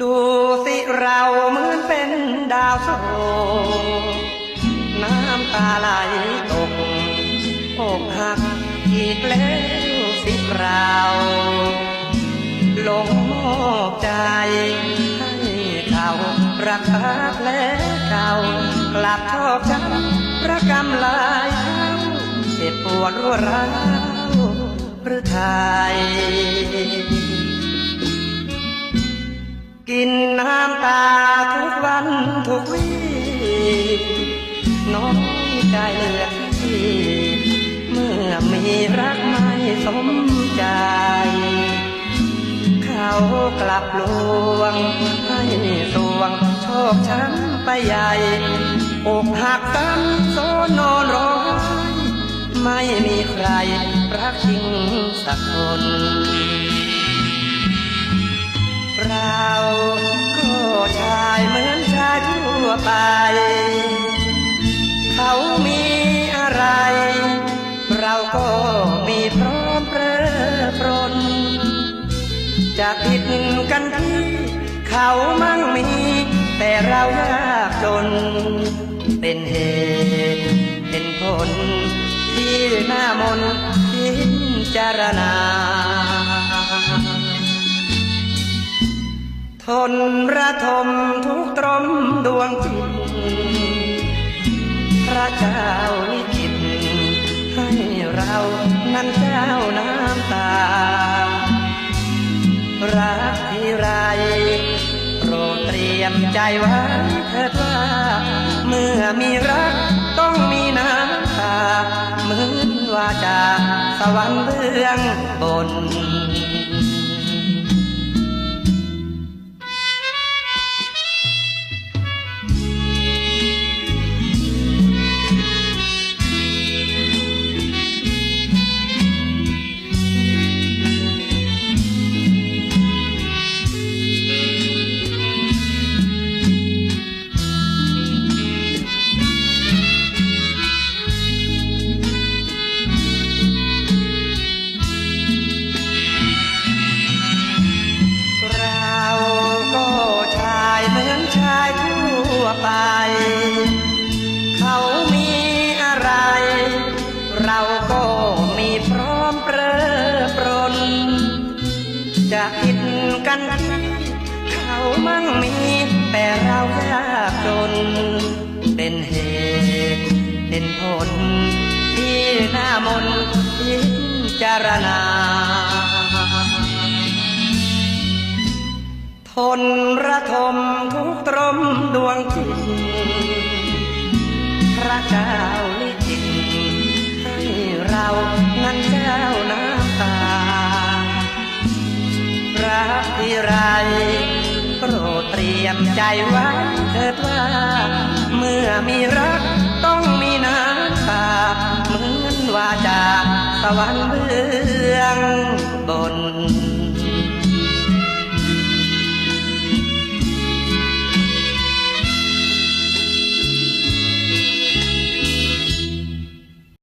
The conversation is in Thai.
ดูสิเราเหมือนเป็นดาวโศกน้ำตาไหลตกอกหักอีกแล้วสิเราหลงมอบใจ ให้เขารักษาแผลเก่ากลับชอกช้ำระกำลายเท้าเจ็บปวดรัวร้าวหรือไทย ตาทุกวันทุกวีน้อยใจเหลือที่เมื่อมีรักไม่สมใจ เขากลับลวงให้สวงโชคช้ำไปใหญ่อกหักซ้ำโซนอนร้องไม่มีใครรักจริงสักคนเรา ชายเหมือนชายทั่วไป เขามีอะไร เราก็มีพร้อมเพร่อปรน จะผิดกันที่เขามั่งมี แต่เรายากจน เป็นเหตุเป็นผลที่หน้ามนพิจารณา ทนระทมทุกตรมดวงจิตพระเจ้าลิขิตให้เรานั้นเจ้าน้ำตา รักที่ไรโปรดเตรียมใจไว้เถิดว่า เมื่อมีรักต้องมีน้ำตาเหมือนว่าจากสวรรค์ ไป เขามีอะไร เราก็มีพร้อมเปรอปรน จะผิดกันที่เขามั่งมีแต่เรายากจน เป็นเหตุเป็นผล ที่หน้ามนพิจารณาทนระทมทุกตรม ดวงจิตพระเจ้าลิขิตให้เรานั้นเจ้าน้ำตารักที่ไรโปรดเตรียมใจไว้เถิดว่า เมื่อมีรักต้องมีน้ำตา เหมือนว่าจากสวรรค์เบื้องบน